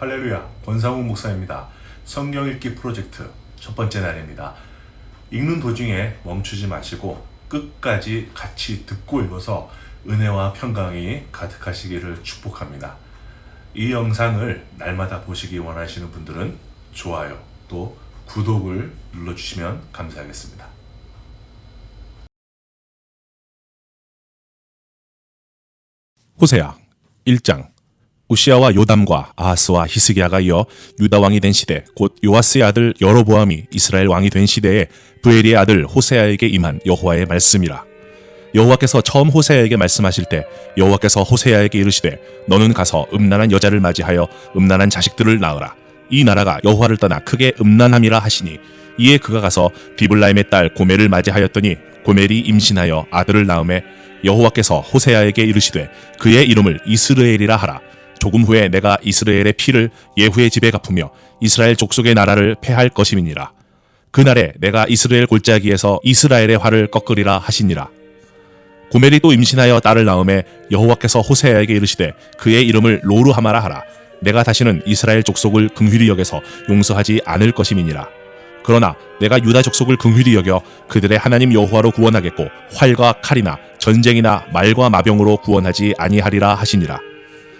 할렐루야, 권상우 목사입니다. 성경 읽기 프로젝트 첫 번째 날입니다. 읽는 도중에 멈추지 마시고 끝까지 같이 듣고 읽어서 은혜와 평강이 가득하시기를 축복합니다. 이 영상을 날마다 보시기 원하시는 분들은 좋아요, 또 구독을 눌러주시면 감사하겠습니다. 호세야 1장 우시아와 요담과 아하스와 히스기야가 이어 유다 왕이 된 시대 곧 요아스의 아들 여로보암이 이스라엘 왕이 된 시대에 브엘리의 아들 호세아에게 임한 여호와의 말씀이라. 여호와께서 처음 호세아에게 말씀하실 때 여호와께서 호세아에게 이르시되 너는 가서 음란한 여자를 맞이하여 음란한 자식들을 낳으라. 이 나라가 여호와를 떠나 크게 음란함이라 하시니 이에 그가 가서 디블라임의 딸 고멜을 맞이하였더니 고멜이 임신하여 아들을 낳음에 여호와께서 호세아에게 이르시되 그의 이름을 이스르엘이라 하라 조금 후에 내가 이스라엘의 피를 예후의 집에 갚으며 이스라엘 족속의 나라를 패할 것임이니라. 그날에 내가 이스라엘 골짜기에서 이스라엘의 활을 꺾으리라 하시니라. 고멜이 또 임신하여 딸을 낳음에 여호와께서 호세아에게 이르시되 그의 이름을 로루하마라 하라. 내가 다시는 이스라엘 족속을 긍휼히 여겨서 용서하지 않을 것임이니라. 그러나 내가 유다 족속을 긍휼히 여겨 그들의 하나님 여호와로 구원하겠고 활과 칼이나 전쟁이나 말과 마병으로 구원하지 아니하리라 하시니라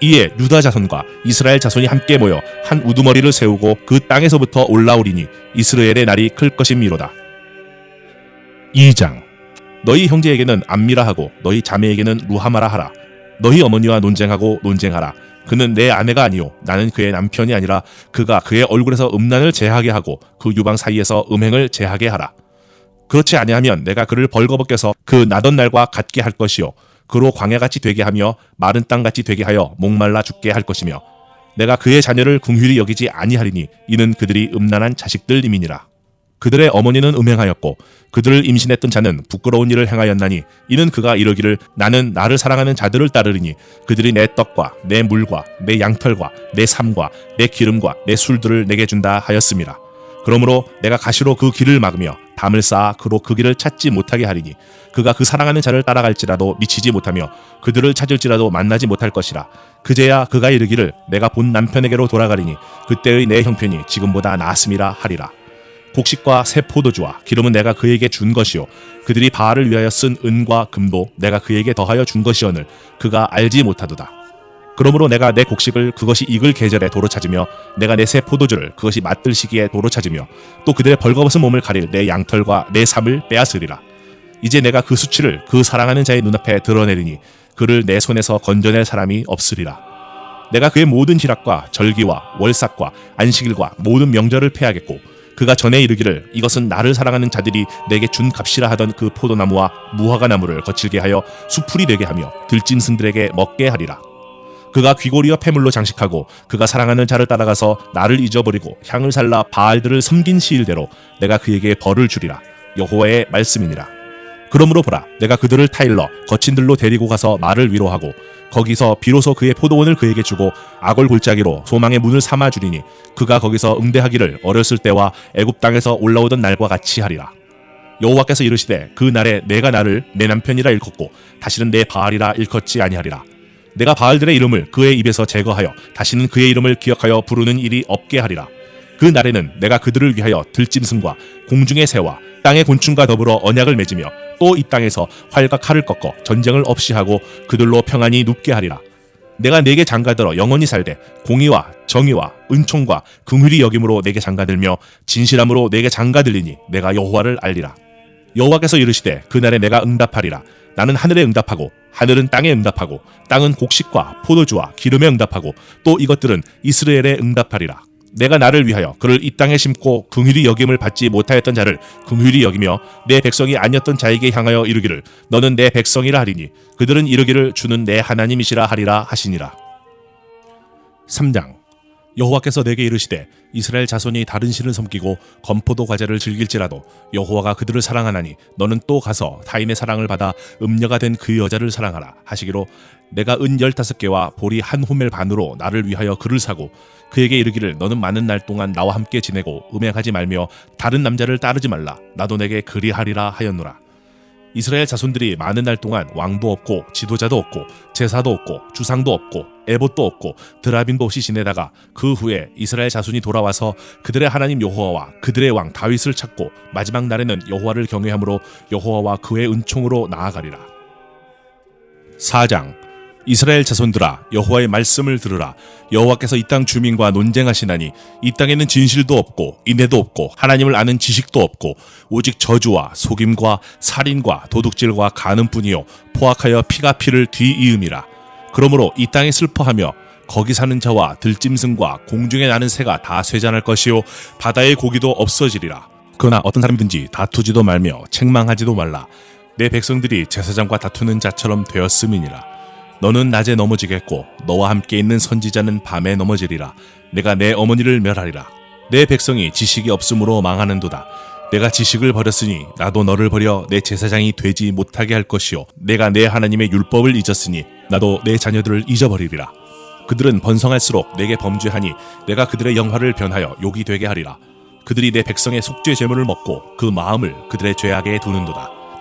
이에 유다 자손과 이스라엘 자손이 함께 모여 한 우두머리를 세우고 그 땅에서부터 올라오리니 이스라엘의 날이 클 것임이로다. 2장 너희 형제에게는 암미라 하고 너희 자매에게는 루하마라 하라. 너희 어머니와 논쟁하고 논쟁하라. 그는 내 아내가 아니요 나는 그의 남편이 아니라 그가 그의 얼굴에서 음란을 제하게 하고 그 유방 사이에서 음행을 제하게 하라. 그렇지 아니하면 내가 그를 벌거벗겨서 그 나던 날과 같게 할 것이요 그로 광야같이 되게 하며 마른 땅같이 되게 하여 목말라 죽게 할 것이며 내가 그의 자녀를 궁휼히 여기지 아니하리니 이는 그들이 음란한 자식들임이니라. 그들의 어머니는 음행하였고 그들을 임신했던 자는 부끄러운 일을 행하였나니 이는 그가 이르기를 나는 나를 사랑하는 자들을 따르리니 그들이 내 떡과 내 물과 내 양털과 내 삶과 내 기름과 내 술들을 내게 준다 하였음이라 그러므로 내가 가시로 그 길을 막으며 담을 쌓아 그로 그 길을 찾지 못하게 하리니 그가 그 사랑하는 자를 따라갈지라도 미치지 못하며 그들을 찾을지라도 만나지 못할 것이라. 그제야 그가 이르기를 내가 본 남편에게로 돌아가리니 그때의 내 형편이 지금보다 나았음이라 하리라. 곡식과 새 포도주와 기름은 내가 그에게 준 것이요. 그들이 바알을 위하여 쓴 은과 금도 내가 그에게 더하여 준 것이오늘 그가 알지 못하도다 그러므로 내가 내 곡식을 그것이 익을 계절에 도로 찾으며 내가 내 새 포도주를 그것이 맛들 시기에 도로 찾으며 또 그들의 벌거벗은 몸을 가릴 내 양털과 내 삶을 빼앗으리라. 이제 내가 그 수치를 그 사랑하는 자의 눈앞에 드러내리니 그를 내 손에서 건져낼 사람이 없으리라. 내가 그의 모든 희락과 절기와 월삭과 안식일과 모든 명절을 패하겠고 그가 전에 이르기를 이것은 나를 사랑하는 자들이 내게 준 값이라 하던 그 포도나무와 무화과 나무를 거칠게 하여 수풀이 되게 하며 들짐승들에게 먹게 하리라 그가 귀고리와 폐물로 장식하고 그가 사랑하는 자를 따라가서 나를 잊어버리고 향을 살라 바알들을 섬긴 시일대로 내가 그에게 벌을 주리라. 여호와의 말씀이니라. 그러므로 보라 내가 그들을 타일러 거친들로 데리고 가서 말을 위로하고 거기서 비로소 그의 포도원을 그에게 주고 악을 골짜기로 소망의 문을 삼아 주리니 그가 거기서 응대하기를 어렸을 때와 애굽 땅에서 올라오던 날과 같이 하리라. 여호와께서 이르시되 그 날에 내가 나를 내 남편이라 일컫고 다시는 내 바알이라 일컫지 아니하리라 내가 바알들의 이름을 그의 입에서 제거하여 다시는 그의 이름을 기억하여 부르는 일이 없게 하리라 그 날에는 내가 그들을 위하여 들짐승과 공중의 새와 땅의 곤충과 더불어 언약을 맺으며 또 이 땅에서 활과 칼을 꺾어 전쟁을 없이 하고 그들로 평안히 눕게 하리라. 내가 내게 장가들어 영원히 살되 공의와 정의와 은총과 긍휼히 여김으로 내게 장가들며 진실함으로 내게 장가들리니 내가 여호와를 알리라. 여호와께서 이르시되 그날에 내가 응답하리라. 나는 하늘에 응답하고 하늘은 땅에 응답하고 땅은 곡식과 포도주와 기름에 응답하고 또 이것들은 이스라엘에 응답하리라. 내가 나를 위하여 그를 이 땅에 심고 긍휼히 여김을 받지 못하였던 자를 긍휼히 여기며 내 백성이 아니었던 자에게 향하여 이르기를 너는 내 백성이라 하리니 그들은 이르기를 주는 내 하나님이시라 하리라 하시니라. 3장 여호와께서 내게 이르시되 이스라엘 자손이 다른 신을 섬기고 건포도 과자를 즐길지라도 여호와가 그들을 사랑하나니 너는 또 가서 타인의 사랑을 받아 음녀가 된 그 여자를 사랑하라 하시기로 내가 은 열다섯 개와 보리 한 호멜 반으로 나를 위하여 그를 사고 그에게 이르기를 너는 많은 날 동안 나와 함께 지내고 음행하지 말며 다른 남자를 따르지 말라. 나도 내게 그리하리라 하였노라 이스라엘 자손들이 많은 날 동안 왕도 없고 지도자도 없고 제사도 없고 주상도 없고 에봇도 없고 드라빈도 없이 지내다가 그 후에 이스라엘 자손이 돌아와서 그들의 하나님 여호와와 그들의 왕 다윗을 찾고 마지막 날에는 여호와를 경외함으로 여호와와 그의 은총으로 나아가리라. 4장 이스라엘 자손들아 여호와의 말씀을 들으라. 여호와께서 이 땅 주민과 논쟁하시나니 이 땅에는 진실도 없고 인애도 없고 하나님을 아는 지식도 없고 오직 저주와 속임과 살인과 도둑질과 가늠뿐이요 포악하여 피가 피를 뒤이음이라. 그러므로 이 땅에 슬퍼하며 거기 사는 자와 들짐승과 공중에 나는 새가 다 쇠잔할 것이요 바다의 고기도 없어지리라. 그러나 어떤 사람이든지 다투지도 말며 책망하지도 말라. 내 백성들이 제사장과 다투는 자처럼 되었음이니라 너는 낮에 넘어지겠고 너와 함께 있는 선지자는 밤에 넘어지리라. 내가 내 어머니를 멸하리라. 내 백성이 지식이 없으므로 망하는도다. 내가 지식을 버렸으니 나도 너를 버려 내 제사장이 되지 못하게 할 것이요. 내가 내 하나님의 율법을 잊었으니 나도 내 자녀들을 잊어버리리라. 그들은 번성할수록 내게 범죄하니 내가 그들의 영화를 변하여 욕이 되게 하리라. 그들이 내 백성의 속죄 제물을 먹고 그 마음을 그들의 죄악에 두는도다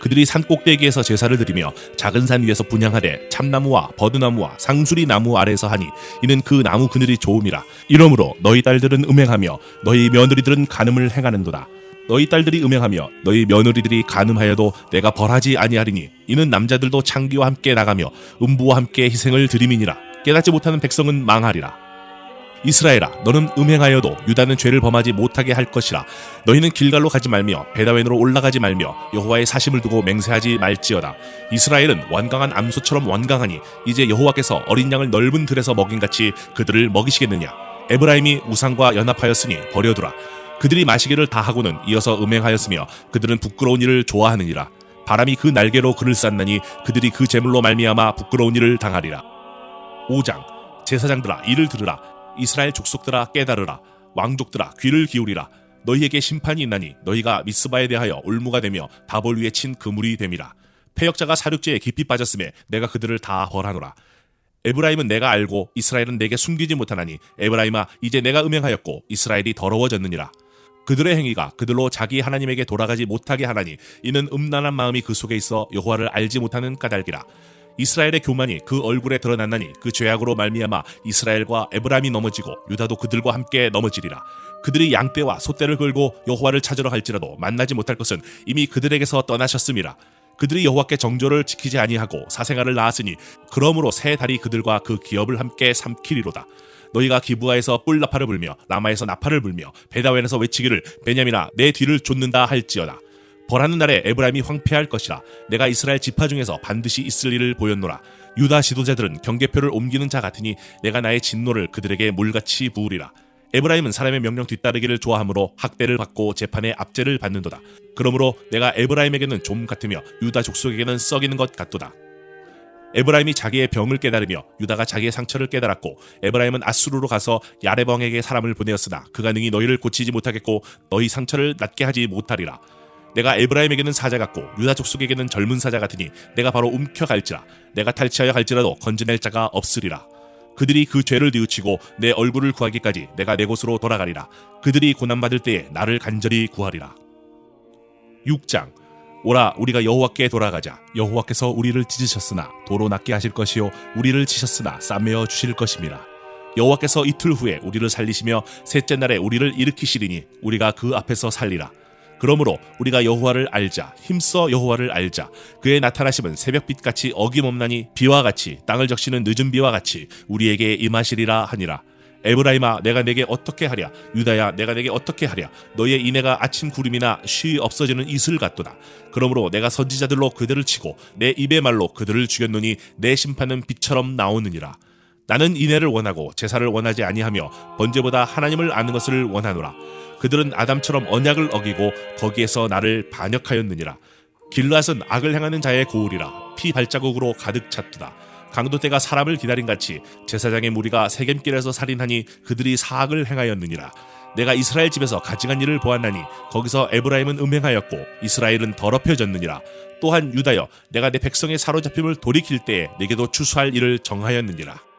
그들이 산 꼭대기에서 제사를 드리며 작은 산 위에서 분양하되 참나무와 버드나무와 상수리 나무 아래에서 하니 이는 그 나무 그늘이 좋음이라. 이러므로 너희 딸들은 음행하며 너희 며느리들은 간음을 행하는도다. 너희 딸들이 음행하며 너희 며느리들이 간음하여도 내가 벌하지 아니하리니 이는 남자들도 창기와 함께 나가며 음부와 함께 희생을 드림이니라. 깨닫지 못하는 백성은 망하리라 이스라엘아 너는 음행하여도 유다는 죄를 범하지 못하게 할 것이라. 너희는 길갈로 가지 말며 베다웬으로 올라가지 말며 여호와의 사심을 두고 맹세하지 말지어다. 이스라엘은 완강한 암소처럼 완강하니 이제 여호와께서 어린 양을 넓은 들에서 먹인같이 그들을 먹이시겠느냐? 에브라임이 우상과 연합하였으니 버려두라. 그들이 마시기를 다 하고는 이어서 음행하였으며 그들은 부끄러운 일을 좋아하느니라. 바람이 그 날개로 그를 쌌나니 그들이 그 재물로 말미암아 부끄러운 일을 당하리라. 5장 제사장들아 이를 들으라 이스라엘 족속들아 깨달으라. 왕족들아 귀를 기울이라. 너희에게 심판이 있나니 너희가 미스바에 대하여 올무가 되며 다볼 위에 친 그물이 됨이라. 패역자가 사륙제에 깊이 빠졌음에 내가 그들을 다 벌하노라. 에브라임은 내가 알고 이스라엘은 내게 숨기지 못하나니 에브라임아 이제 내가 음행하였고 이스라엘이 더러워졌느니라. 그들의 행위가 그들로 자기 하나님에게 돌아가지 못하게 하나니 이는 음란한 마음이 그 속에 있어 여호와를 알지 못하는 까닭이라 이스라엘의 교만이 그 얼굴에 드러났나니 그 죄악으로 말미암아 이스라엘과 에브라임이 넘어지고 유다도 그들과 함께 넘어지리라. 그들이 양떼와 소떼를 걸고 여호와를 찾으러 갈지라도 만나지 못할 것은 이미 그들에게서 떠나셨음이라. 그들이 여호와께 정조를 지키지 아니하고 사생아를 낳았으니 그러므로 새 달이 그들과 그 기업을 함께 삼키리로다. 너희가 기부하에서 뿔 나팔을 불며 라마에서 나팔을 불며 베다웬에서 외치기를 베냐민아 내 뒤를 쫓는다 할지어다 벌하는 날에 에브라임이 황폐할 것이라 내가 이스라엘 지파 중에서 반드시 있을 일을 보였노라. 유다 지도자들은 경계표를 옮기는 자 같으니 내가 나의 진노를 그들에게 물같이 부으리라. 에브라임은 사람의 명령 뒤따르기를 좋아하므로 학대를 받고 재판의 압제를 받는도다. 그러므로 내가 에브라임에게는 좀 같으며 유다 족속에게는 썩이는 것 같도다. 에브라임이 자기의 병을 깨달으며 유다가 자기의 상처를 깨달았고 에브라임은 아수르로 가서 야레벙에게 사람을 보내었으나 그가 능히 너희를 고치지 못하겠고 너희 상처를 낫게 하지 못하리라 내가 에브라임에게는 사자 같고 유다 족속에게는 젊은 사자 같으니 내가 바로 움켜갈지라. 내가 탈취하여 갈지라도 건져낼 자가 없으리라. 그들이 그 죄를 뉘우치고 내 얼굴을 구하기까지 내가 내 곳으로 돌아가리라. 그들이 고난받을 때에 나를 간절히 구하리라. 6장. 오라 우리가 여호와께 돌아가자. 여호와께서 우리를 찢으셨으나 도로 낫게 하실 것이요 우리를 치셨으나 싸매어 주실 것임이라 여호와께서 이틀 후에 우리를 살리시며 셋째 날에 우리를 일으키시리니 우리가 그 앞에서 살리라 그러므로 우리가 여호와를 알자 힘써 여호와를 알자. 그의 나타나심은 새벽빛 같이 어김없나니 비와 같이 땅을 적시는 늦은 비와 같이 우리에게 임하시리라 하니라. 에브라임아 내가 내게 어떻게 하랴? 유다야 내가 내게 어떻게 하랴? 너의 이내가 아침 구름이나 쉬 없어지는 이슬 같도다. 그러므로 내가 선지자들로 그들을 치고 내 입의 말로 그들을 죽였노니 내 심판은 빛처럼 나오느니라 나는 인애를 원하고 제사를 원하지 아니하며 번제보다 하나님을 아는 것을 원하노라. 그들은 아담처럼 언약을 어기고 거기에서 나를 반역하였느니라. 길앗은 악을 행하는 자의 고울이라. 피 발자국으로 가득 찼도다. 강도 때가 사람을 기다린 같이 제사장의 무리가 세겜길에서 살인하니 그들이 사악을 행하였느니라. 내가 이스라엘 집에서 가증한 일을 보았나니 거기서 에브라임은 음행하였고 이스라엘은 더럽혀졌느니라. 또한 유다여 내가 내 백성의 사로잡힘을 돌이킬 때에 내게도 추수할 일을 정하였느니라